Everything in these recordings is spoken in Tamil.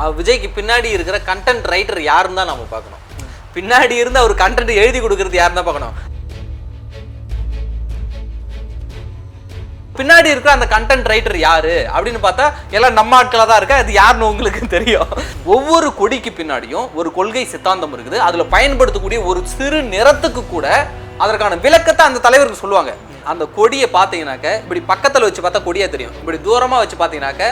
விஜய்க்கு பின்னாடி இருக்கிற கண்டென்ட் ரைட்டர் யாருன்னு தான் நம்ம பார்க்கணும். பின்னாடி இருந்து அவர் கண்டென்ட் எழுதி கொடுக்கறது யாருன்னு தான் பார்க்கணும். பின்னாடி இருக்கிற அந்த கண்டென்ட் ரைட்டர் யாரு? அப்படின்னு பார்த்தா எல்லாம் நம்ம ஆட்களாக தான் இருக்கா? அது யாருன்னு உங்களுக்கு தெரியும். ஒவ்வொரு கொடிக்கு பின்னாடியும் ஒரு கொள்கை சித்தாந்தம் இருக்குது. அதில் பயன்படுத்தக்கூடிய ஒரு சிறு நிறத்துக்கு கூட அதற்கான விளக்கத்தை அந்த தலைவருக்கு சொல்லுவாங்க. அந்த கொடியை பார்த்தீங்கன்னாக்க இப்படி பக்கத்தில் வச்சு பார்த்தா கொடியே தெரியும். இப்படி தூரமாக வச்சு பார்த்தீங்கன்னாக்க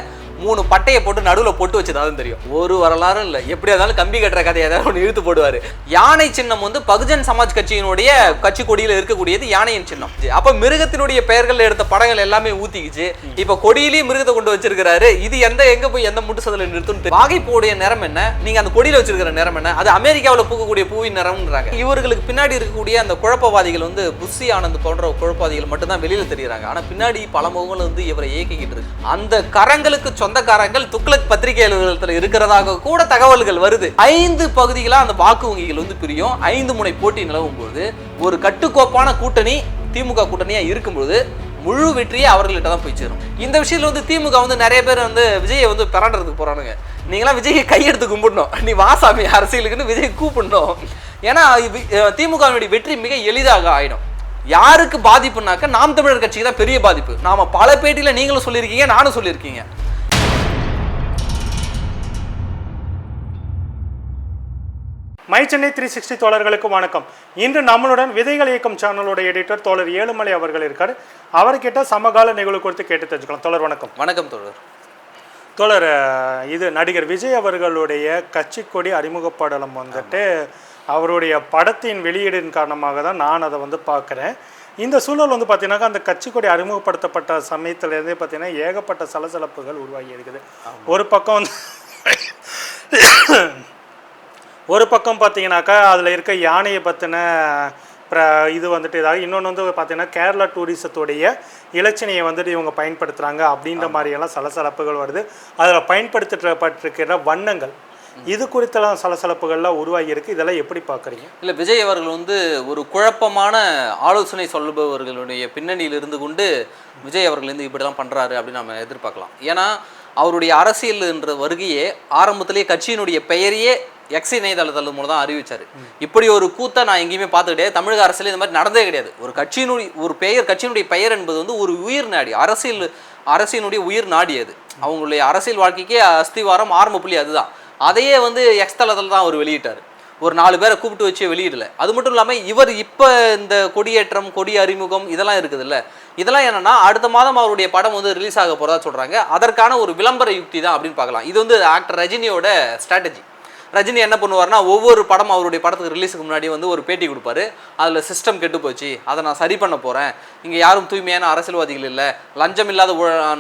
மூணு பட்டையை போட்டு நடுவில் பொட்டு வச்சதாவது தெரியும். ஒரு வரலாறும் இல்லை. எப்படி இருந்தாலும் கம்பி கட்டுற கதையை ஏதாவது ஒன்று இழுத்து போடுவார். யானை சின்னம் வந்து பகுஜன் சமாஜ் கட்சியினுடைய கட்சி கொடியில் இருக்கக்கூடியது யானையின் சின்னம். அப்போ மிருகத்தினுடைய பெயர்கள் எடுத்த படங்கள் எல்லாமே ஊத்திக்கிச்சு. இப்போ கொடியிலேயே மிருகத்தை கொண்டு வச்சிருக்கிறாரு. இது எந்த எங்க போய் எந்த முட்டு சதில் நிறுத்தும் வாகைப்பூடைய நிறம் என்ன? நீங்க அந்த கொடியில் வச்சிருக்கிற நிறம் என்ன? அது அமெரிக்காவில் பூக்கக்கூடிய பூவின் நிறம்ன்றாங்க. இவர்களுக்கு பின்னாடி இருக்கக்கூடிய அந்த குழப்பவாதிகள் வந்து புஷி ஆனந்த் போன்ற குழப்பவாதிகள் மட்டும்தான் வெளியில் தெரியுறாங்க. ஆனால் பின்னாடி பல முகங்கள் வந்து இவரை இயக்கிக்கிட்டு இருக்கு. அந்த கரங்களுக்கு சொந்த சொந்தக்காரங்கள் துக்ளக் பத்திரிகை அலுவலகத்தில் இருக்கிறதாக கூட தகவல்கள் வருது. ஐந்து பகுதிகளா அந்த வாக்கு வங்கிகள் வந்து பிரியும். ஐந்து முனை போட்டி நிலவும் போது ஒரு கட்டுக்கோப்பான கூட்டணி திமுக கூட்டணியா இருக்கும்போது முழு வெற்றியே அவர்கள்ட்ட தான் போய் சேரும். இந்த விஷயத்துல வந்து திமுக வந்து நிறைய பேர் வந்து விஜயை வந்து பிறன்றதுக்கு போறானுங்க. நீங்களாம் விஜயை கையெடுத்து கும்பிடணும். நீ வாசாமி அரசியலுக்குன்னு விஜய் கூப்பிடணும். ஏன்னா திமுகவினுடைய வெற்றி மிக எளிதாக ஆயிடும். யாருக்கு பாதிப்புனாக்க நாம் தமிழர் கட்சிக்கு தான் பெரிய பாதிப்பு. நாம பல பேட்டியில நீங்களும் சொல்லியிருக்கீங்க நானும் சொல்லியிருக்கீங்க. மை சென்னை த்ரீ சிக்ஸ்டி தோழர்களுக்கு வணக்கம். இன்று நம்மளுடன் விதைகள் இயக்கம் சேனலோட எடிட்டர் தோழர் ஏழுமலை அவர்கள் இருக்காரு. அவர்கிட்ட சமகால நிகழ்வு குறித்து கேட்டு தெரிஞ்சுக்கலாம். தோழர் வணக்கம். வணக்கம் தோழர். தோழர் இது நடிகர் விஜய் அவர்களுடைய கட்சி கொடி அறிமுகப்படலம் வந்துட்டு அவருடைய படத்தின் வெளியீடின் காரணமாக தான் நான் அதை வந்து பார்க்குறேன். இந்த சூழல் வந்து பார்த்தீங்கன்னாக்கா அந்த கட்சி கொடி அறிமுகப்படுத்தப்பட்ட சமயத்திலேருந்தே பார்த்தீங்கன்னா ஏகப்பட்ட சலசலப்புகள் உருவாகி இருக்குது. ஒரு பக்கம் வந்து ஒரு பக்கம் பார்த்தீங்கன்னாக்கா அதில் இருக்க யானையை பற்றின இது வந்துட்டு இதாக இன்னொன்று வந்து பார்த்தீங்கன்னா கேரளா டூரிசத்துடைய இலச்சினையை வந்துட்டு இவங்க பயன்படுத்துகிறாங்க அப்படின்ற மாதிரியெல்லாம் சலசலப்புகள் வருது. அதில் பயன்படுத்தப்பட்டிருக்கிற வண்ணங்கள் இது குறித்தெல்லாம் சலசலப்புகள்லாம் உருவாகி இருக்கு இதெல்லாம் எப்படி பார்க்குறீங்க? இல்ல விஜய் அவர்கள் வந்து ஒரு குழப்பமான ஆலோசனை சொல்லுபவர்களுடைய பின்னணியில் இருந்து கொண்டு விஜய் அவர்கள் வந்து இப்படிலாம் பண்றாரு அப்படின்னு நம்ம எதிர்பார்க்கலாம். ஏன்னா அவருடைய அரசியல் என்ற வருகையே ஆரம்பத்திலேயே கட்சியினுடைய பெயரையே எக்ஸ் இணையதளத்தின் மூலம் தான் அறிவிச்சார். இப்படி ஒரு கூத்தை நான் எங்கேயுமே பார்த்து கிடையாது தமிழக அரசியல் இந்த மாதிரி நடந்தே கிடையாது. ஒரு கட்சியினுடைய ஒரு பெயர் கட்சியினுடைய பெயர் என்பது வந்து ஒரு உயிர் நாடி அரசியல் அரசியனுடைய உயிர் நாடி அது. அவங்களுடைய அரசியல் வாழ்க்கைக்கே அஸ்திவாரம் ஆரம்ப புள்ளி அதுதான். அதையே வந்து எக்ஸ் தளத்தில் தான் அவர் வெளியிட்டார். ஒரு நாலு பேரை கூப்பிட்டு வச்சு வெளியிடல. அது மட்டும் இல்லாமல் இவர் இப்போ இந்த கொடியேற்றம் கொடி அறிமுகம் இதெல்லாம் இருக்குதுல்ல. இதெல்லாம் என்னென்னா அடுத்த மாதம் அவருடைய படம் வந்து ரிலீஸ் ஆக போகிறதா சொல்கிறாங்க அதற்கான ஒரு விளம்பர யுக்தி தான் அப்படின்னு பார்க்கலாம். இது வந்து ஆக்டர் ரஜினியோட ஸ்ட்ராட்டஜி ரஜினி என்ன பண்ணுவார்னா ஒவ்வொரு படம் அவருடைய படத்துக்கு ரிலீஸுக்கு முன்னாடி வந்து ஒரு பேட்டி கொடுப்பாரு. அதில் சிஸ்டம் கெட்டு போச்சு. அதை நான் சரி பண்ண போகிறேன் இங்கே யாரும் தூய்மையான அரசியல்வாதிகள் இல்லை. லஞ்சம் இல்லாத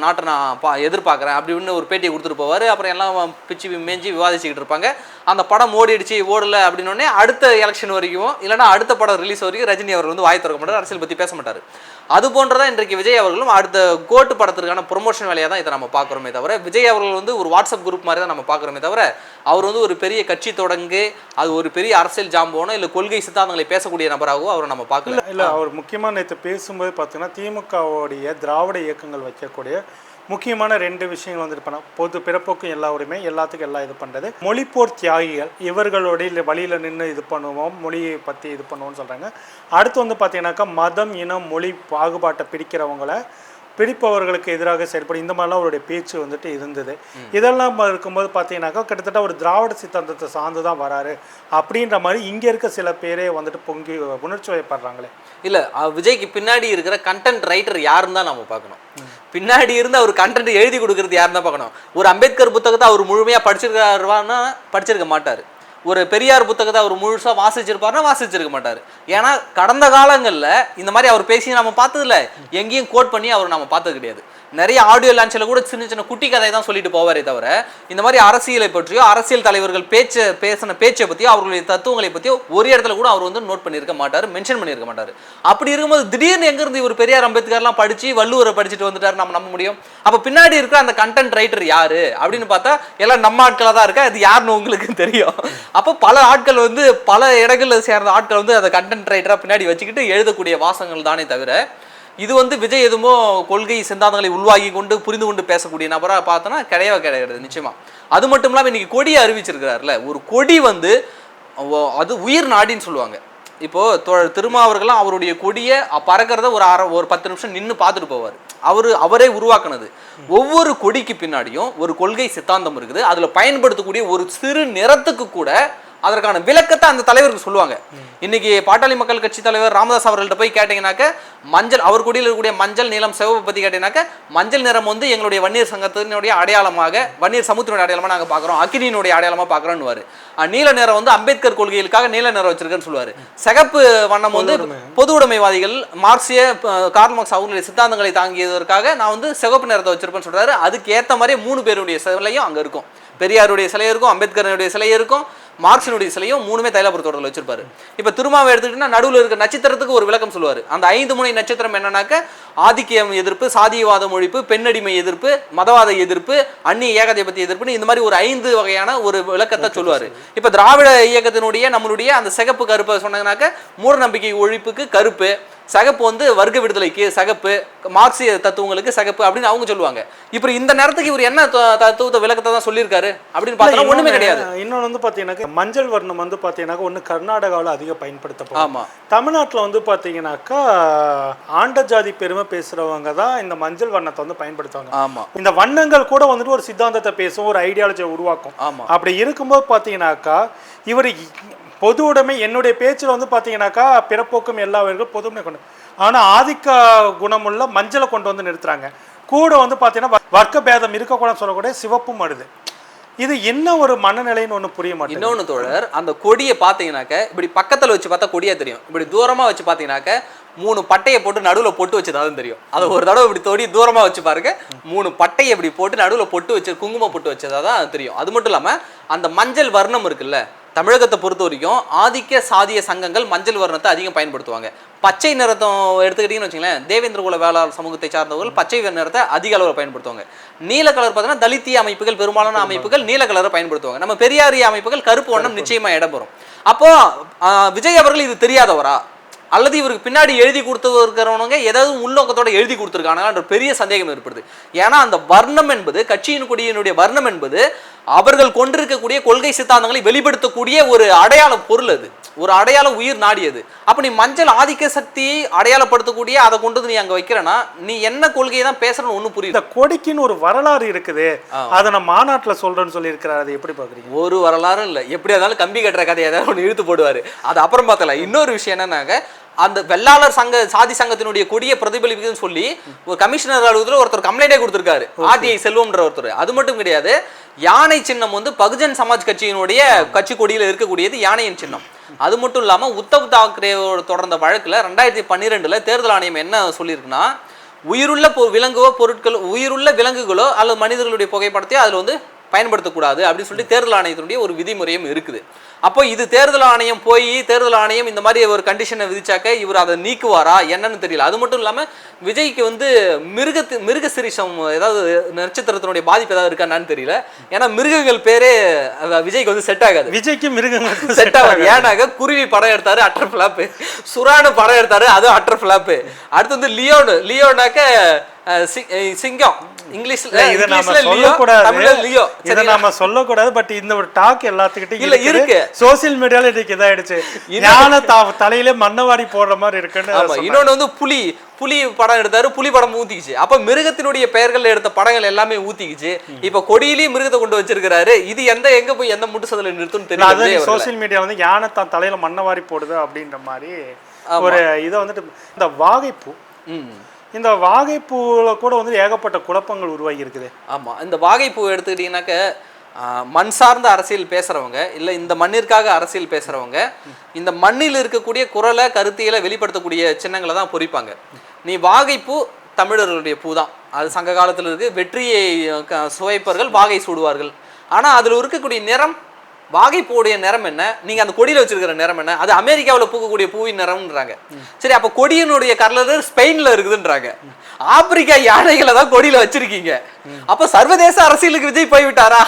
நாட்டை நான் பா எதிர்பார்க்குறேன் அப்படின்னு ஒரு பேட்டியை கொடுத்துட்டு போவார். அப்புறம் எல்லாம் பிச்சு மேஞ்சி விவாதிச்சுக்கிட்டு இருப்பாங்க. அந்த படம் ஓடிடுச்சு ஓடலை அப்படின்னோடனே அடுத்த எலெக்ஷன் வரைக்கும் இல்லைன்னா அடுத்த படம் ரிலீஸ் வரைக்கும் ரஜினி அவர் வந்து வாய் திறக்க மாட்டார் அரசியல் பற்றி பேச மாட்டார். அது போன்றதான் இன்றைக்கு விஜய் அவர்களும் அடுத்த கோட்டு படத்திற்கான ப்ரொமோஷன் வேலையாக தான் இதை நம்ம பார்க்குறோமே தவிர விஜய் அவர்கள் வந்து ஒரு வாட்ஸ்அப் குரூப் மாதிரி தான் நம்ம பார்க்குறோமே தவிர அவர் வந்து ஒரு பெரிய கட்சி தொடங்கு அது ஒரு பெரிய அரசியல் ஜாம்போனோ இல்லை கொள்கை சித்தாந்தங்களை பேசக்கூடிய நபராகவோ அவரை நம்ம பார்க்கல. இல்லை அவர் முக்கியமாக நேற்று பேசும்போது பார்த்தீங்கன்னா திமுகவுடைய திராவிட இயக்கங்கள் வைக்கக்கூடிய முக்கியமான ரெண்டு விஷயங்கள் வந்துட்டு பண்ண பொது பிறப்போக்கும் எல்லா உரிமை எல்லாத்துக்கும் எல்லாம் இது பண்ணுறது மொழிப்போர் தியாகிகள் இவர்களுடைய வழியில் நின்று இது பண்ணுவோம் மொழியை பற்றி இது பண்ணுவோம்னு சொல்கிறாங்க அடுத்து வந்து பார்த்தீங்கன்னாக்கா மதம் இனம் மொழி பாகுபாட்டை பிரிக்கிறவங்கள பிடிப்பவர்களுக்கு எதிராக செயல்படும் இந்த மாதிரிலாம் அவருடைய பேச்சு வந்துட்டு இருந்தது. இதெல்லாம் இருக்கும்போது பார்த்தீங்கன்னாக்கா கிட்டத்தட்ட ஒரு திராவிட சித்தாந்தத்தை சார்ந்து தான் வராரு. அப்படின்ற மாதிரி இங்கே இருக்க சில பேரே வந்துட்டு பொங்கி உணர்ச்சி வயப்படுறாங்களே. இல்ல விஜய்க்கு பின்னாடி இருக்கிற கண்டென்ட் ரைட்டர் யாருன்னு தான் நம்ம பார்க்கணும். பின்னாடி இருந்து அவர் கண்டென்ட் எழுதி கொடுக்கறது யாருன்னு தான் பார்க்கணும். ஒரு அம்பேத்கர் புத்தகத்தை அவர் முழுமையாக படிச்சிருக்காருவான்னா படிச்சிருக்க மாட்டார். ஒரு பெரியார் புத்தகத்தை அவர் முழுசாக வாசிச்சிருப்பாருன்னா வாசிச்சிருக்க மாட்டார். ஏன்னா கடந்த காலங்களில் இந்த மாதிரி அவர் பேசி நம்ம பார்த்ததில்ல. எங்கேயும் கோட் பண்ணி அவர் நம்ம பார்த்தது கிடையாது. நிறைய ஆடியோ லான்ச்சில் கூட சின்ன சின்ன குட்டி கதை தான் சொல்லிட்டு போவாரே தவிர இந்த மாதிரி அரசியலை பற்றியோ அரசியல் தலைவர்கள் பேச்சு பேசின பேச்சை பற்றியோ அவர்களுடைய தத்துவங்களை பற்றியோ ஒரு இடத்துல கூட அவர் வந்து நோட் பண்ணியிருக்க மாட்டார் மென்ஷன் பண்ணியிருக்க மாட்டார். அப்படி இருக்கும்போது திடீர்னு எங்கேருந்து இவர் பெரியார் அம்பேத்கர்லாம் படித்து வள்ளுவரை படிச்சுட்டு வந்துட்டார் நம்ம நம்ப முடியும்? அப்போ பின்னாடி இருக்கிற அந்த கண்டென்ட் ரைட்டர் யார்? அப்படின்னு பார்த்தா எல்லாம் நம்ம ஆட்களாக தான் இருக்கா? அது யாருன்னு உங்களுக்கு தெரியும். அப்போ பல ஆட்கள் வந்து பல இடங்களில் சேர்ந்த ஆட்கள் வந்து அந்த கண்டென்ட் ரைட்டராக பின்னாடி வச்சுக்கிட்டு எழுதக்கூடிய வாசகங்கள் தானே தவிர இது வந்து விஜய் எதுவும் கொள்கை சித்தாந்தங்களை உள்வாங்கி கொண்டு புரிந்து கொண்டு பேசக்கூடிய நபராக பார்த்தோன்னா கிடையவே கிடையாது நிச்சயமா. அது மட்டும் இல்லாமல் இன்னைக்கு கொடியை அறிவிச்சிருக்கிறாருல ஒரு கொடி வந்து அது உயிர் நாடின்னு சொல்லுவாங்க. இப்போ திருமாவர்கள்லாம் அவருடைய கொடியை பறக்கிறத ஒரு அரை ஒரு பத்து நிமிஷம் நின்று பார்த்துட்டு போவார். அவர் அவரே உருவாக்குனது. ஒவ்வொரு கொடிக்கு பின்னாடியும் ஒரு கொள்கை சித்தாந்தம் இருக்குது. அதில் பயன்படுத்தக்கூடிய ஒரு சிறு நிறத்துக்கு கூட அதற்கான விளக்கத்தை அந்த தலைவருக்கு சொல்லுவாங்க. இன்னைக்கு பாட்டாளி மக்கள் கட்சி தலைவர் ராமதாஸ் அவர்கள்ட்ட போய் கேட்டீங்கன்னாக்க மஞ்சள் அவர் கொடியில் இருக்கக்கூடிய மஞ்சள் நீலம் சிவப்பு பத்தி கேட்டீங்கன்னாக்க மஞ்சள் நிறம் வந்து எங்களுடைய வன்னியர் சங்கத்தினுடைய அடையாளமாக வன்னியர் சமூகத்தினுடைய அடையாளமா நாங்க பார்க்குறோம். அக்கினியினுடைய அடையாளமா பார்க்குறோன்னு நீல நிறம் வந்து அம்பேத்கர் கொள்கைகளுக்காக நீல நிறம் வச்சிருக்கேன்னு சொல்லுவாரு. சிகப்பு வண்ணம் வந்து பொது உடைமைவாதிகள் மார்க்சிய ப- கார்ல் மார்க்ஸ் அவங்களுடைய சித்தாந்தங்களை தாங்கியதற்காக நான் வந்து சிவப்பு நிறத்தை வச்சிருப்பேன்னு சொல்றாரு. அதுக்கு ஏத்த மாதிரி மூணு பேருடைய சிலையும் அங்க இருக்கும். பெரியாருடைய சிலை இருக்கும் அம்பேத்கருடைய சிலை இருக்கும் மார்க்சினுடைய சிலையும் மூணுமே தைலாபுர தோட்டத்தில் வச்சிருப்பாரு. இப்ப திருமாவை எடுத்துக்கிட்டீங்கன்னா நடுவுல இருக்க நட்சத்திரத்துக்கு ஒரு விளக்கம் சொல்லுவாரு. அந்த ஐந்து முனை நட்சத்திரம் என்னன்னாக்க ஆதிக்கியம் எதிர்ப்பு சாதியவாதம் ஒழிப்பு பெண்ணடிமை எதிர்ப்பு மதவாத எதிர்ப்பு அந்நிய ஏகாதிபத்திய எதிர்ப்புன்னு இந்த மாதிரி ஒரு ஐந்து வகையான ஒரு விளக்கத்தை சொல்லுவாரு. இப்ப திராவிட இயக்கத்தினுடைய நம்மளுடைய அந்த சிகப்பு கருப்பை சொன்னாங்கன்னாக்க மூட நம்பிக்கை ஒழிப்புக்கு கருப்பு சகப்பு வந்து வர்க்க விடுதலைக்கு சகப்பு மார்க்சிய தத்துவங்களுக்கு சகப்பு அப்படின்னு அவங்க சொல்லுவாங்க. இப்போ இந்த நேரத்துக்கு இவர் என்ன தத்துவத்தை விளக்கத்தை தான் சொல்லியிருக்காரு அப்படின்னு பார்த்தா ஒண்ணுமே கிடையாது. இன்னொன்று வந்து பார்த்தீங்கன்னாக்கா மஞ்சள் வர்ணம் வந்து பார்த்தீங்கன்னாக்கா ஒன்று கர்நாடகாவில் அதிகம் பயன்படுத்தப்படும். ஆமா. தமிழ்நாட்டில் வந்து பார்த்தீங்கன்னாக்கா ஆண்ட ஜாதி பெருமை பேசுகிறவங்க தான் இந்த மஞ்சள் வண்ணத்தை வந்து பயன்படுத்துவாங்க. ஆமா. இந்த வண்ணங்கள் கூட வந்துட்டு ஒரு சித்தாந்தத்தை பேசும் ஒரு ஐடியாலஜியை உருவாக்கும். ஆமா. அப்படி இருக்கும்போது பார்த்தீங்கன்னாக்கா இவர் பொது உடைமை என்னுடைய பேச்சில் வந்து பார்த்தீங்கன்னாக்கா பிறப்போக்கும் எல்லா உயிர்களும் கொண்டு ஆனால் ஆதிக்க குணமுள்ள மஞ்சளை கொண்டு வந்து நிறுத்துறாங்க. கூட வந்து பார்த்தீங்கன்னா வர்க்க பேதம் இருக்கக்கூடாதுன்னு சொல்லக்கூடிய சிவப்பும் வருது. இது என்ன ஒரு மனநிலைன்னு ஒன்று புரிய மாட்டேன் இன்னொன்று தோழர் அந்த கொடியை பார்த்தீங்கன்னாக்க இப்படி பக்கத்தில் வச்சு பார்த்தா கொடியாக தெரியும். இப்படி தூரமாக வச்சு பார்த்தீங்கன்னாக்க மூணு பட்டையை போட்டு நடுவில் பொட்டு வச்சதாவது தெரியும். அதை ஒரு தடவை இப்படி தொடி தூரமாக வச்சு பாருங்க மூணு பட்டையை இப்படி போட்டு நடுவில் பொட்டு வச்சு குங்குமம் பொட்டு வச்சதா தான் தெரியும். அது மட்டும் இல்லாமல் அந்த மஞ்சள் வர்ணம் இருக்குல்ல தமிழகத்தை பொறுத்த வரைக்கும் ஆதிக்க சாதிய சங்கங்கள் மஞ்சள் வர்ணத்தை அதிகம் பயன்படுத்துவாங்க. பச்சை நிறத்தை எடுத்துக்கிட்டீங்கன்னு வச்சுங்களேன் தேவேந்திர குல வேளாளர் சமூகத்தை சார்ந்தவர்கள் பச்சை நிறத்தை அதிக அளவில் பயன்படுத்துவாங்க. நீல கலர் பார்த்தீங்கன்னா தலித்திய அமைப்புகள் பெரும்பாலான அமைப்புகள் நீல கலரை பயன்படுத்துவாங்க. நம்ம பெரியாரிய அமைப்புகள் கருப்பு வண்ணம் நிச்சயமா இடம்பெறும் அப்போ ஆஹ், விஜய் அவர்கள் இது தெரியாதவரா? அல்லது இவருக்கு பின்னாடி எழுதி கொடுத்து இருக்கிறவனுங்க ஏதாவது உள்நோக்கத்தோட எழுதி கொடுத்துருக்காங்கன்ற பெரிய சந்தேகம் ஏற்படுது. ஏன்னா அந்த வர்ணம் என்பது கட்சியின் கொடியினுடைய வர்ணம் என்பது அவர்கள் கொண்டிருக்கக்கூடிய கொள்கை சித்தாந்தங்களை வெளிப்படுத்தக்கூடிய ஒரு அடையாள பொருள் அது. ஒரு அடையாள உயிர் நாடியது அப்ப நீ மஞ்சள் ஆதிக்க சக்தியை அடையாளப்படுத்தக்கூடிய அதை கொண்டு வந்து நீ அங்க வைக்கிறனா நீ என்ன கொள்கையை தான் பேசுறன்னு ஒன்றும் புரியல. இந்த கொடிக்குன்னு ஒரு வரலாறு இருக்குது. அதை நான் மாநாட்டில் சொல்றேன்னு சொல்லியிருக்கிறார். அதை எப்படி பார்க்குறீங்க? ஒரு வரலாறும் இல்லை. எப்படி இருந்தாலும் கம்பி கட்டுற கதையை ஏதாவது ஒன்று இழுத்து போடுவார். அது அப்புறம் பார்த்தல இன்னொரு விஷயம் என்னன்னாக்க அந்த வெள்ளாளர் சங்க சாதி சங்கத்தினுடைய கொடியை பிரதிபலிப்புன்னு சொல்லி ஒரு கமிஷனர் அலுவலகத்தில் ஒருத்தர் கம்ப்ளைண்டே கொடுத்துருக்காரு. ஆர்டிஐ செல்வம்ன்ற ஒருத்தர். அது மட்டும் கிடையாது யானை சின்னம் வந்து பகுஜன் சமாஜ் கட்சியினுடைய கட்சி கொடியில் இருக்கக்கூடியது யானையின் சின்னம். அது மட்டும் இல்லாம உத்தவ் தாக்கரேவோட தொடர்ந்த வழக்குல ரெண்டாயிரத்தி பன்னிரெண்டுல தேர்தல் ஆணையம் என்ன சொல்லியிருக்குன்னா உயிருள்ள பொ விலங்குவோ பொருட்கள் உயிருள்ள விலங்குகளோ அல்லது மனிதர்களுடைய புகைப்படத்தையோ அதில் வந்து பயன்படுத்தக்கூடாது அப்படின்னு சொல்லி தேர்தல் ஆணையத்தினுடைய ஒரு விதிமுறையும் இருக்குது. அப்போ இது தேர்தல் ஆணையம் போய் தேர்தல் ஆணையம் இந்த மாதிரி ஒரு கண்டிஷனை விதிச்சாக்க இவர் அதை நீக்குவாரா? என்னன்னு தெரியல. அது மட்டும் இல்லாமல் விஜய்க்கு வந்து மிருகத்து மிருக சிரிஷம் ஏதாவது நட்சத்திரத்தினுடைய பாதிப்பு ஏதாவது இருக்கான்னு தெரியல. ஏன்னா மிருகங்கள் பேரே விஜய்க்கு வந்து செட் ஆகாது. விஜய்க்கு மிருகங்களுக்கு செட் ஆகாது. ஏன்னாக்க குருவி படம் எடுத்தாரு அட்டர் ஃபிளாப்பு சுறானு படம் எடுத்தாரு அதுவும் அட்டர் ஃபிளாப்பு அடுத்து வந்து லியோனு. லியோனாக்க சிங்கம். இங்கிலீஷ்ல இதை நாம சொல்லக்கூடாது. தமிழ்ல லியோ. இதை? நாம சொல்லக்கூடாது பட் இந்த ஒரு டாக் எல்லாத்துக்கிட்டையும் இல்ல, இருக்கு. சோசியல் மீடியால இன்னைக்கு இதாயிடுச்சு. ஞான தலையிலே மண்ணவாடி போடுற மாதிரி இருக்குன்னு ஆமா இன்னொன்னு வந்து புலி புலி படம் எடுத்தாரு புலி படம் ஊத்திக்கிச்சு. அப்ப மிருகத்தினுடைய பெயர்கள் எடுத்த படங்கள் எல்லாமே ஊத்திக்கிச்சு. இப்ப கொடியிலயும் மிருகத்தை கொண்டு வச்சிருக்காரு இது எந்த எங்க போய் எந்த முட்டு சதில நிறுத்தும்னு தெரியல. சோசியல் மீடியா வந்து யானை தான் தலையில மண்ணவாரி போடுது அப்படின்ற மாதிரி ஒரு இதை வந்துட்டு இந்த வாகைப்பூ. இந்த வாகைப்பூல கூட வந்து ஏகப்பட்ட குழப்பங்கள் உருவாகி இருக்குது. ஆமா இந்த வாகைப்பூ எடுத்துக்கிட்டீங்கன்னாக்க ஆஹ், மண் சார்ந்த அரசியல் பேசுறவங்க இல்லை இந்த மண்ணிற்காக அரசியல் பேசுறவங்க இந்த மண்ணில் இருக்கக்கூடிய குரலை கருத்தியலை வெளிப்படுத்தக்கூடிய சின்னங்களை தான் பொறிப்பாங்க. நீ வாகைப்பூ தமிழர்களுடைய பூ தான். அது சங்க காலத்துல இருக்கு வெற்றியை சுவைப்பவர்கள் வாகை சூடுவார்கள். ஆனா அதில் இருக்கக்கூடிய நிறம் வாகைப்பூடைய நிறம் என்ன? நீங்க அந்த கொடியில வச்சிருக்கிற நிறம் என்ன? அது அமெரிக்காவுல பூக்கக்கூடிய பூவின் நிறம்ன்றாங்க. சரி அப்போ கொடியினுடைய கலர் ஸ்பெயின்ல இருக்குதுன்றாங்க. ஆப்பிரிக்கா யானைகளை தான் கொடியில வச்சிருக்கீங்க. அப்போ சர்வதேச அரசியலுக்கு விஜய் போய்விட்டாரா?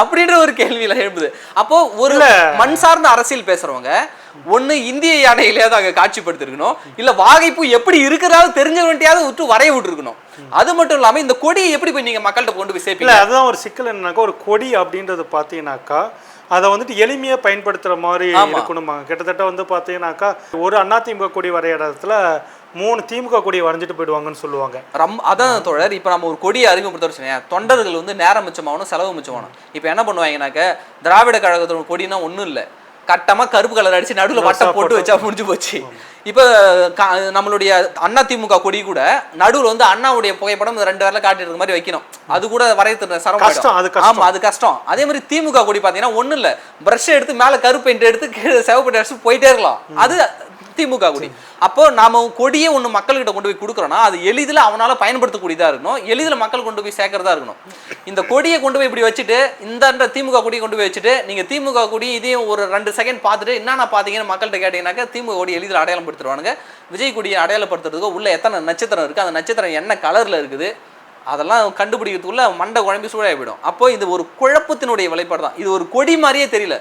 அப்படின்ற ஒரு கேள்வியில எழுப்புது அப்போ ஒரு மண் சார்ந்த அரசியல் பேசுறவங்க ஒண்ணு இந்திய யானைகளையாவது அங்க காட்சிப்படுத்திருக்கணும் இல்ல வாகைப்பூ எப்படி இருக்கிறாவது தெரிஞ்சவன்ட்டையாவது விட்டு வரைய விட்டுருக்கணும். அது மட்டும் இல்லாம இந்த கொடியை எப்படி போய் நீங்க மக்கள்கிட்ட கொண்டு போய் சேர்ப்பீங்க? அதுதான் ஒரு சிக்கல் என்னன்னாக்கா ஒரு கொடி அப்படின்றது பார்த்தீங்கன்னாக்கா அதை வந்துட்டு எளிமையாக பயன்படுத்துகிற மாதிரி ஆமா. இருக்கணுமாங்க கிட்டத்தட்ட வந்து பார்த்தீங்கன்னாக்கா ஒரு அதிமுக கொடி வரைகிற இடத்துல மூணு திமுக கொடி வரைஞ்சிட்டு போயிடுவாங்கன்னு சொல்லுவாங்க. ரம் அதான் தோழர் இப்போ நம்ம ஒரு கொடியை அறிமுகப்படுத்த வச்சுக்கோங்க தொண்டர்கள் வந்து நேரம் மிச்சமாகணும் செலவு மிச்சமாகணும். இப்போ என்ன பண்ணுவாங்கனாக்க திராவிட கழகத்தோட கொடினா ஒன்றும் இல்லை. கட்டமா கருப்பு கலர் அடிச்சு நடுவில் வட்டம் போட்டு வச்சா முடிஞ்சு போச்சு. இப்போ நம்மளுடைய அண்ணா திமுக கொடி கூட நடுவில் வந்து அண்ணாவுடைய புகைப்படம் ரெண்டு வரல காட்டிட்டு மாதிரி வைக்கணும். அது கூட வரையறது சிரமம். ஆமா அது கஷ்டம். அதே மாதிரி திமுக கொடி பார்த்தீங்கன்னா ஒன்றும் இல்லை. ப்ரஷ் எடுத்து மேலே கருப்பு பெயிண்ட் எடுத்து கீழே சிவப்பு அடிச்சு போயிட்டே இருக்கலாம். அது திமுக கொடி. அப்போ நாம கொடியே ஒன்று மக்கள்கிட்ட கொண்டு போய் கொடுக்குறோம்னா அது எளிதில் அவனால பயன்படுத்தக்கூடியதா இருக்கணும். எளிதில் மக்கள் கொண்டு போய் சேர்க்கறதா இருக்கணும். இந்த கொடியை கொண்டு போய் இப்படி வச்சுட்டு இந்த திமுக கொடியை கொண்டு போய் வச்சுட்டு நீங்க திமுக கொடி இதையும் ஒரு ரெண்டு செகண்ட் பார்த்துட்டு என்னென்ன பார்த்தீங்கன்னு மக்கள்கிட்ட கேட்டீங்கன்னாக்கா திமுக கொடி எளிதில் அடையாளப்படுத்திடுவானுங்க. விஜய் கொடியை அடையாளப்படுத்துறதுக்கு உள்ள எத்தனை நட்சத்திரம் இருக்கு அந்த நட்சத்திரம் என்ன கலர்ல இருக்குது அதெல்லாம் கண்டுபிடிக்கிறதுக்குள்ள மண்டை குழம்பி சூடாகி போயிடும். அப்போ இது ஒரு குழப்பத்தினுடைய வெளிப்பாடு தான் இது ஒரு கொடி மாதிரியே தெரியல.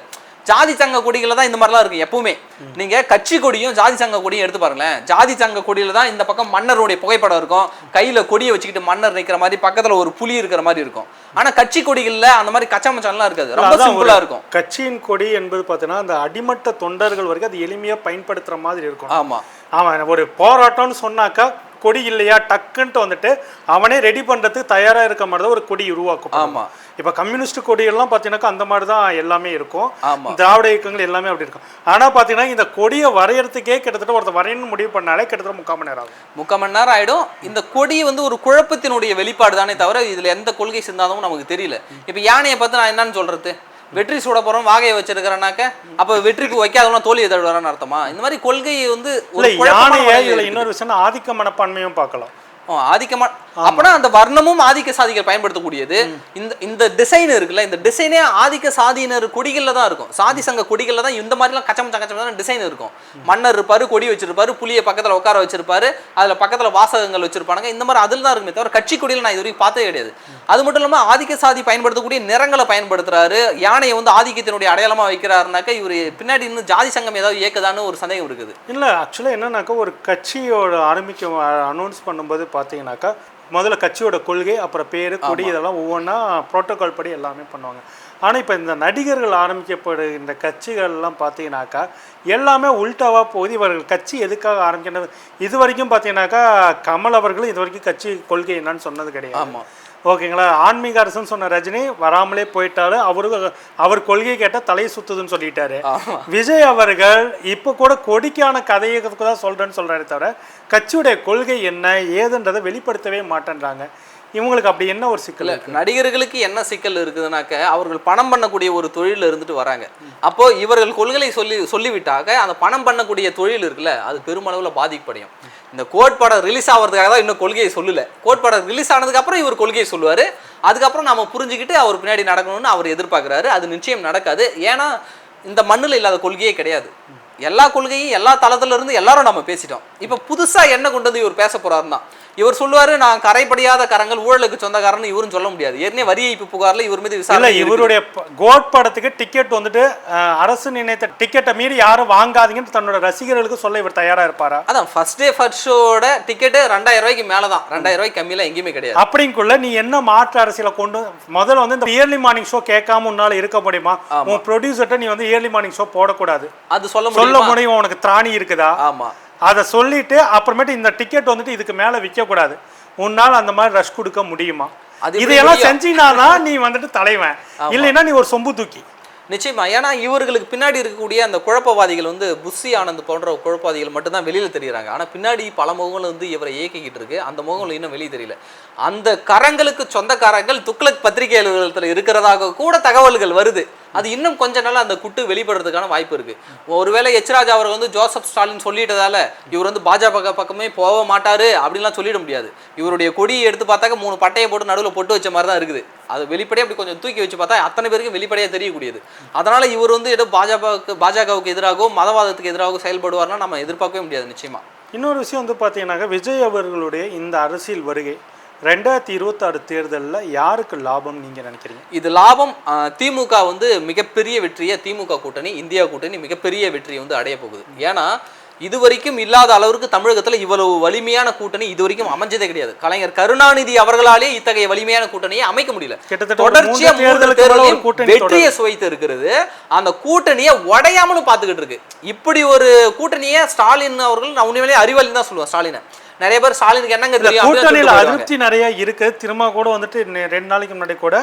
ஜாதி சங்க கொடிகள தான் இந்த மாதிரிலாம் இருக்கும் எப்பவுமே. நீங்க கட்சி கொடியும் ஜாதி சங்க கொடியும் எடுத்து பாருங்களேன். ஜாதி சங்க கொடியில தான் இந்த பக்கம் மன்னருடைய புகைப்படம் இருக்கும். கையில கொடியை வச்சுக்கிட்டு மன்னர் நிக்கிற மாதிரி பக்கத்துல ஒரு புலி இருக்கிற மாதிரி இருக்கும். ஆனா கட்சி கொடிகள்ல அந்த மாதிரி கச்சா மச்சான்லாம் இருக்காது. ரொம்ப சிம்பிளா இருக்கும். கட்சியின் கொடி என்பது பார்த்தீங்கன்னா அந்த அடிமட்ட தொண்டர்கள் வரைக்கும் அது எளிமையாக பயன்படுத்துகிற மாதிரி இருக்கும். ஆமா. அவன் ஒரு போராட்டம்னு சொன்னாக்கா கொடி இல்லையா டக்குன்ட்டு வந்துட்டு அவனே ரெடி பண்ணுறதுக்கு தயாராக இருக்க மாதிரி தான் ஒரு கொடி உருவாக்கும் ஆமா. இப்போ கம்யூனிஸ்ட் கொடியெல்லாம் பார்த்தீங்கன்னாக்கா அந்த மாதிரி தான் எல்லாமே இருக்கும். திராவிட இயக்கங்கள் எல்லாமே அப்படி இருக்கும். ஆனால் பார்த்தீங்கன்னா இந்த கொடியை வரையறதுக்கே கிட்டத்தட்ட ஒருத்தர் வரையணும்னு முடிவு பண்ணாலே கிட்டத்தட்ட முக்கால் மணி நேரம் ஆகும். முக்கால் மணி நேரம் ஆயிடும். இந்த கொடி வந்து ஒரு குழப்பத்தினுடைய வெளிப்பாடு தானே தவிர இதுல எந்த கொள்கை சிந்தாந்தமும் நமக்கு தெரியல. இப்போ யானையை பார்த்து நான் என்னன்னு சொல்றது? வெற்றி சூட போறோம் வாகையை வச்சிருக்கிறேன்னாக்க அப்ப வெற்றிக்கு வைக்காதவனா தோல்வியை தழுவுறான்னு அர்த்தமா? இந்த மாதிரி கொள்கையை வந்து யானையை இதில். இன்னொரு விஷயம் ஆதிக்க மனப்பான்மையும் பார்க்கலாம். ஆதிக்கமா அப்பனா அந்த வர்ணமும் ஆதிக்க சாதிகள் பயன்படுத்தக்கூடியது. இந்த இந்த டிசைன் இருக்குல்ல இந்த டிசைனே ஆதிக்க சாதியினர் கொடிகள்ல தான் இருக்கும். சாதி சங்க கொடிகள்ல தான் இந்த மாதிரிலாம் கச்சம் கச்சம் டிசைன் இருக்கும். மன்னர் இருப்பாரு கொடி வச்சிருப்பாரு புளிய பக்கத்துல உட்கார வச்சிருப்பாரு அதுல பக்கத்துல வாசகங்கள் வச்சிருப்பானுங்க. இந்த மாதிரி அதில் தான் இருக்குமே தவிர கட்சி கொடியில் நான் இது வரைக்கும் பார்த்ததே கிடையாது. அது மட்டும் இல்லாம ஆதிக்க சாதி பயன்படுத்தக்கூடிய நிறங்களை பயன்படுத்துறாரு. யானையை வந்து ஆதிக்கத்தினுடைய அடையாளமா வைக்கிறாருனாக்க இவர் பின்னாடி இன்னும் ஜாதி சங்கம் ஏதாவது இயக்குதான்னு ஒரு சந்தேகம் இருக்குது. இல்லை ஆக்சுவலாக என்னன்னாக்கா ஒரு கட்சியோட ஆரம்பிக்க அனௌன்ஸ் பண்ணும்போது பார்த்தீங்கன்னாக்கா முதல்ல கட்சியோட கொள்கை அப்புறம் பேர் கொடி இதெல்லாம் ஒவ்வொன்றா ப்ரோட்டோகால் படி எல்லாமே பண்ணுவாங்க. ஆனால் இப்போ இந்த நடிகர்கள் ஆரம்பிக்கப்படுகின்ற கட்சிகள்லாம் பார்த்தீங்கன்னாக்கா எல்லாமே உல்டாவாக போகுது. இவர்கள் கட்சி எதுக்காக ஆரம்பிக்கிறது இது வரைக்கும் பார்த்தீங்கன்னாக்கா கமல் அவர்களும் இது வரைக்கும் கட்சி கொள்கை என்னன்னு சொன்னது கிடையாது. ஆமா. ஓகேங்களா? ஆன்மீக அரசுன்னு சொன்ன ரஜினி வராமலே போயிட்டாரு. அவரு அவர் கொள்கை கேட்டால் தலையை சுத்துதுன்னு சொல்லிட்டாரு. விஜய் அவர்கள் இப்போ கூட கொடிக்கான கதையை தான் சொல்றேன்னு சொல்றாரு தவிர கட்சியுடைய கொள்கை என்ன ஏதுன்றதை வெளிப்படுத்தவே மாட்டேன்றாங்க. இவங்களுக்கு அப்படி என்ன ஒரு சிக்கல் நடிகர்களுக்கு என்ன சிக்கல் இருக்குதுனாக்க அவர்கள் பணம் பண்ணக்கூடிய ஒரு தொழில இருந்துட்டு வராங்க. அப்போ இவர்கள் கொள்கையை சொல்லி சொல்லிவிட்டாக்க அந்த பணம் பண்ணக்கூடிய தொழில் இருக்குல்ல அது பெருமளவுல பாதிப்படையும். இந்த கோட்பாடம் ரிலீஸ் ஆகிறதுக்காக தான் இன்னும் கொள்கையை சொல்லல. கோட்பாடம் ரிலீஸ் ஆனதுக்கு அப்புறம் இவர் கொள்கையை சொல்லுவாரு. அதுக்கப்புறம் நாம புரிஞ்சுக்கிட்டு அவர் பின்னாடி நடக்கணும்னு அவர் எதிர்பார்க்கறாரு. அது நிச்சயம் நடக்காது. ஏன்னா இந்த மண்ணுல இல்லாத கொள்கையே கிடையாது. எல்லா கொள்கையும் எல்லா தளத்துல இருந்து எல்லாரும் நம்ம பேசிட்டோம். இப்போ புதுசா என்ன கொண்டு வந்து இவர் பேச போறாருன்னா இவர் சொல்லுவாரு நான் கரைப்படியாத கரங்கள் ஊழலுக்கு சொந்தக்காரன்னு இவரும் சொல்ல முடியாது. ஏற்கனவே வரி ஏய்ப்பு புகார்ல இவர் மீது விசாரணை. இவருடைய கோட் படத்துக்கு டிக்கெட் வந்துட்டு அரசு நினைத்த டிக்கெட்டை மீறி யாரும் வாங்காதீங்கன்னு தன்னோட ரசிகர்களுக்கு சொல்ல இவர் தயாரா இருப்பாரா? அதான் ஃபர்ஸ்ட் டே ஃபர்ஸ்ட் ஷோட டிக்கெட்டு ரெண்டாயிரம் ரூபாய்க்கு மேல தான் ரெண்டாயிரம் ரூபாய்க்கு கம்மியில எங்கேயுமே கிடையாது. அப்படிங்குள்ள நீ என்ன மாற்று அரசியலை கொண்டு முதல்ல வந்து இந்த இயர்லி மார்னிங் ஷோ கேட்காம உன்னால இருக்க முடியுமா? உன் ப்ரொடியூசர்ட்ட நீ வந்து இயர்லி மார்னிங் ஷோ போடக்கூடாது. அது சொல்ல சொல்ல முடியும் உனக்கு திராணி இருக்குதா? ஆமா. அதை சொல்லிட்டு அப்புறமேட்டு இந்த டிக்கெட் வந்துட்டு இதுக்கு மேல விற்க கூடாது உன்னால் அந்த மாதிரி ரஷ் கொடுக்க முடியுமா? இதையெல்லாம்? செஞ்சினாதான் நீ வந்துட்டு தலைவன். இல்லைன்னா நீ ஒரு சொம்பு தூக்கி. நிச்சயமா. ஏன்னா இவர்களுக்கு பின்னாடி இருக்கக்கூடிய அந்த குழப்பவாதிகள் வந்து புஷி ஆனந்த் போன்ற குழப்பவாதிகள் மட்டும்தான் வெளியில தெரியுறாங்க. ஆனா பின்னாடி பல முகங்கள் வந்து இவரை இயக்கிக்கிட்டு இருக்கு. அந்த முகங்கள் இன்னும் வெளியே தெரியல. அந்த கரங்களுக்கு சொந்தக்காரங்கள் துக்ளக் பத்திரிகை அலுவலகத்தில் இருக்கிறதாக கூட தகவல்கள் வருது. அது இன்னும் கொஞ்ச நாள் அந்த குட்டு வெளிப்படுறதுக்கான வாய்ப்பு இருக்கு. ஒருவேளை எச்ராஜ் அவர் வந்து ஜோசப் ஸ்டாலின் சொல்லிட்டதால இவர் வந்து பாஜக பக்கமே போக மாட்டாரு அப்படின்லாம் சொல்லிட முடியாது. இவருடைய கொடியை எடுத்து பார்த்தாக்க மூணு பட்டையை போட்டு நடுவில் பொட்டு வச்ச மாதிரி தான் இருக்குது. அது வெளிப்படையாக அப்படி கொஞ்சம் தூக்கி வச்சு பார்த்தா அத்தனை பேருக்கும் வெளிப்படையாக தெரியக்கூடியது. அதனால் இவர் வந்து ஏதோ பாஜகவுக்கு பாஜகவுக்கு எதிராகவோ மதவாதத்துக்கு எதிராகவோ செயல்படுவார்னா நம்ம எதிர்பார்க்கவே முடியாது நிச்சயமாக இன்னொரு விஷயம் வந்து பார்த்தீங்கன்னாக்கா விஜய் அவர்களுடைய இந்த அரசியல் வருகை ரெண்டாயிரத்தி இருபத்தாறு தேர்தலில் யாருக்கு லாபம் நீங்க நினைக்கிறீங்க? இது லாபம் திமுக வந்து மிகப்பெரிய வெற்றியை திமுக கூட்டணி இந்தியா கூட்டணி மிகப்பெரிய வெற்றியை வந்து அடைய போகுது. ஏன்னா இது வரைக்கும் இல்லாத அளவிற்கு தமிழகத்துல இவ்வளவு வலிமையான கூட்டணி இது வரைக்கும் அமைஞ்சதே கிடையாது. கலைஞர் கருணாநிதி அவர்களாலே இத்தகைய வலிமையான கூட்டணியை அமைக்க முடியல. தொடர்ச்சியா மூன்று தேர்தலையும் வெற்றியை சுவைத்து இருக்கிறது. அந்த கூட்டணியை உடையாமலும் பார்த்துக்கிட்டு இருக்கு. இப்படி ஒரு கூட்டணியை ஸ்டாலின் அவர்கள் நான் உண்மையிலேயே அறிவாளின்னு தான் சொல்லுவேன் ஸ்டாலினை. நிறைய பேர் ஸ்டாலினுக்கு என்னங்க தெரியும்? கூட்டணியில். அதிருப்தி நிறைய இருக்கு. திரும்ப கூட வந்துட்டு ரெண்டு நாளைக்கு முன்னாடி கூட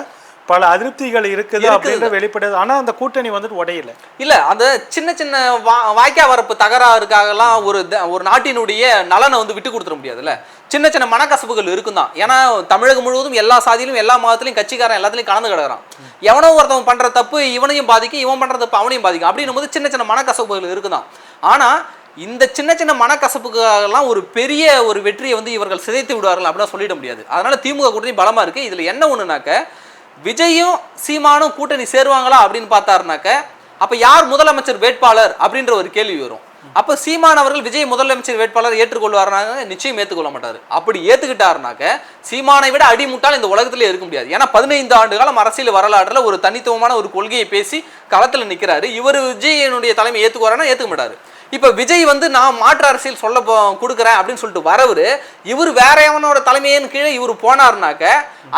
பல அதிருப்திகள் இருக்குது அப்படின்ற வெளிப்படுது ஆனா அந்த கூட்டணி வந்துட்டு உடையல. இல்ல அந்த சின்ன சின்ன வா வாய்க்கா வரப்பு தகராறுக்காகலாம் ஒரு ஒரு நாட்டினுடைய நலனை வந்து விட்டு கொடுத்துட முடியாதுல்ல. சின்ன சின்ன மனக்கசப்புகள் இருக்கும் தான் ஏன்னா தமிழகம் முழுவதும் எல்லா சாதியிலும் எல்லா மதத்திலையும் கட்சிக்காரன் எல்லாத்துலயும் கலந்து கிடக்குறான். எவனோ ஒருத்தவன் பண்ற தப்பு இவனையும் பாதிக்கும் இவன் பண்ற தப்பு அவனையும் பாதிக்கும். அப்படின்னும் போது சின்ன சின்ன மனக்கசப்புகள் இருக்குதான். ஆனா இந்த சின்ன சின்ன மனக்கசப்புக்காகலாம் ஒரு பெரிய ஒரு வெற்றியை வந்து இவர்கள் சிதைத்து விடுவார்கள் அப்படின்னு சொல்லிட முடியாது. அதனால் திமுக கூட்டணி பலமாக இருக்குது இதில் என்ன ஒன்றுனாக்க விஜயும் சீமானும் கூட்டணி சேருவாங்களா அப்படின்னு பார்த்தாருனாக்க அப்போ யார் முதலமைச்சர் வேட்பாளர் அப்படின்ற ஒரு கேள்வி வரும். அப்போ சீமான் அவர்கள் விஜய் முதலமைச்சர் வேட்பாளர் ஏற்றுக்கொள்வார்னாங்க நிச்சயம் ஏற்றுக்கொள்ள மாட்டார். அப்படி ஏற்றுக்கிட்டாருனாக்க சீமானை விட அடிமுட்டால் இந்த உலகத்திலே இருக்க முடியாது. ஏன்னா பதினைந்து ஆண்டு காலம் அரசியல் வரலாற்றில் ஒரு தனித்துவமான ஒரு கொள்கையை பேசி களத்தில் நிற்கிறாரு இவர் விஜயனுடைய தலைமை ஏற்றுக்குவாருன்னா ஏற்றுக்க மாட்டார். இப்போ விஜய் வந்து நான் மாற்று அரசியல் சொல்ல போ கொடுக்குறேன் அப்படின்னு சொல்லிட்டு வரவர் இவர் வேற எவனோட தலைமையின் கீழே இவர் போனாருனாக்க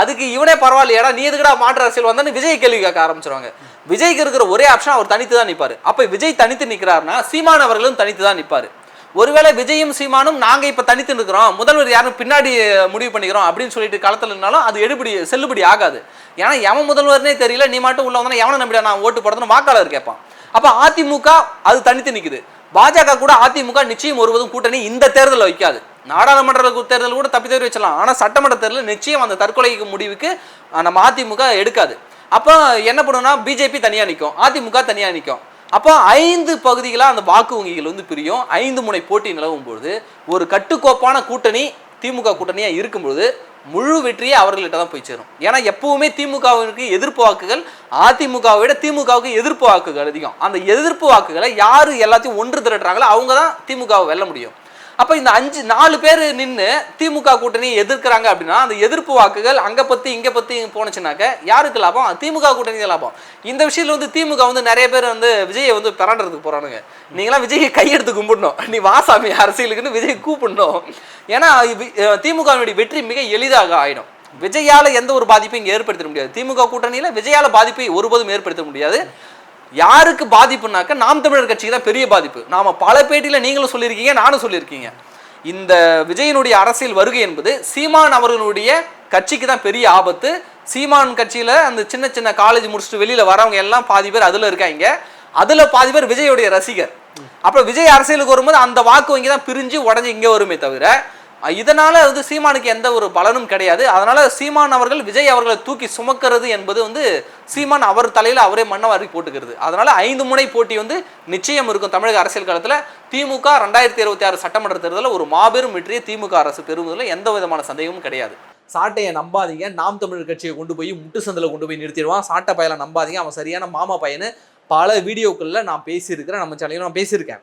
அதுக்கு இவனே பரவாயில்லையாடா நீ எதுக்குடா மாற்று அரசியல் வந்தான்னு விஜய் கேள்வி கேட்க ஆரம்பிச்சிருவாங்க. விஜய்க்கு இருக்கிற ஒரே ஆப்ஷன் அவர் தனித்து தான் நிற்பார் அப்போ விஜய் தனித்து நிற்கிறாருன்னா சீமான் அவர்களும் தனித்து தான் நிற்பார் ஒருவேளை விஜயும் சீமானும் நாங்கள் இப்போ தனித்து நிற்கிறோம் முதல்வர் யாரும் பின்னாடி முடிவு பண்ணிக்கிறோம் அப்படின்னு சொல்லிட்டு களத்தில் இருந்தாலும் அது எடுபடி செல்லுபடி ஆகாது. ஏன்னா எவன் முதல்வர்னே தெரியல நீ மட்டும் உள்ள வந்தா எவனை நம்பிடா நான் ஓட்டு போடுறதுன்னு வாக்காளர் கேட்பான். அப்போ அதிமுக அது தனித்து நிற்குது பாஜக கூட அதிமுக நிச்சயம் ஒருவதும் கூட்டணி இந்த தேர்தலில் வைக்காது. நாடாளுமன்ற தேர்தல் கூட தப்பி தவறி வச்சலாம் ஆனால் சட்டமன்ற தேர்தலில் நிச்சயம் அந்த தற்கொலைக்கு முடிவுக்கு நம்ம அதிமுக எடுக்காது. அப்போ என்ன பண்ணுன்னா பிஜேபி தனியாக நிற்கும் அதிமுக தனியாக நிற்கும் அப்போ ஐந்து பகுதிகளாக அந்த வாக்கு வங்கிகள் வந்து பிரியும். ஐந்து முனை போட்டி நிலவும் பொழுது ஒரு கட்டுக்கோப்பான கூட்டணி திமுக கூட்டணியாக இருக்கும்பொழுது முழு வெற்றியே அவர்கள்ட்ட தான் போய் சேரும். ஏன்னா எப்பவுமே திமுகவிற்கு எதிர்ப்பு வாக்குகள் அதிமுகவை விட திமுகவுக்கு எதிர்ப்பு வாக்குகள் அதிகம். அந்த எதிர்ப்பு வாக்குகளை யார் எல்லாத்தையும் ஒன்று திரட்டுறாங்களோ அவங்க தான் திமுகவை வெல்ல முடியும். அப்போ இந்த அஞ்சு நாலு பேர் நின்று திமுக கூட்டணி எதிர்க்கிறாங்க அப்படின்னா அந்த எதிர்ப்பு வாக்குகள் அங்கே பற்றி இங்கே பற்றி போனுச்சுனாக்க யாருக்கு லாபம்? திமுக கூட்டணி லாபம். இந்த விஷயத்தில் வந்து திமுக வந்து நிறைய பேர் வந்து விஜயை வந்து பிறன்றதுக்கு போகிறானுங்க நீங்களாம் விஜயை கையெடுத்து கும்பிடணும். நீ வாசாமி அரசியலுக்குன்னு விஜய் கூப்பிடணும். ஏன்னா திமுகவினுடைய வெற்றி மிக எளிதாக ஆயிடும். விஜயால எந்த ஒரு பாதிப்பையும் ஏற்படுத்த முடியாது. திமுக கூட்டணியில் விஜயால பாதிப்பை ஒருபோதும் ஏற்படுத்த முடியாது. யாருக்கு பாதிப்புனாக்க நாம் தமிழர் கட்சிக்கு தான் பெரிய பாதிப்பு. நாம் பல பேட்டியில் நீங்களும் சொல்லியிருக்கீங்க நானும் சொல்லியிருக்கீங்க. இந்த விஜயனுடைய அரசியல் வருகை என்பது சீமான் அவர்களுடைய கட்சிக்கு தான் பெரிய ஆபத்து. சீமான் கட்சியில் அந்த சின்ன சின்ன காலேஜ் முடிச்சுட்டு வெளியில் வரவங்க எல்லாம் பாதி பேர் அதில் இருக்காங்க. அதில் பாதி பேர் விஜயோடைய ரசிகர். அப்புறம் விஜய் அரசியலுக்கு வரும்போது அந்த வாக்கு வங்கி தான் பிரிஞ்சு உடஞ்சி இங்கே வருமே தவிர இதனால் வந்து சீமானுக்கு எந்த ஒரு பலனும் கிடையாது. அதனால் சீமான் அவர்கள் விஜய் அவர்களை தூக்கி சுமக்கிறது என்பது வந்து சீமான் அவர் தலையில் அவரே மண்ணவாரி போட்டுக்கிறது. அதனால் ஐந்து முனை போட்டி வந்து நிச்சயம் இருக்கும் தமிழக அரசியல் காலத்தில் திமுக ரெண்டாயிரத்தி இருபத்தி ஆறு சட்டமன்ற தேர்தலில் ஒரு மாபெரும் வெற்றியை திமுக அரசு பெறுவதில் எந்த விதமான சந்தேகமும் கிடையாது. சாட்டையை நம்பாதீங்க. நாம் தமிழர் கட்சியை கொண்டு போய் முட்டு சந்தில் கொண்டு போய் நிறுத்திடுவான். சாட்டை பையனை நம்பாதீங்க. அவன் சரியான மாமா பையனு பல வீடியோக்களில் நான் பேசியிருக்கிறேன். நம்ம சேனலில் நான் பேசியிருக்கேன்.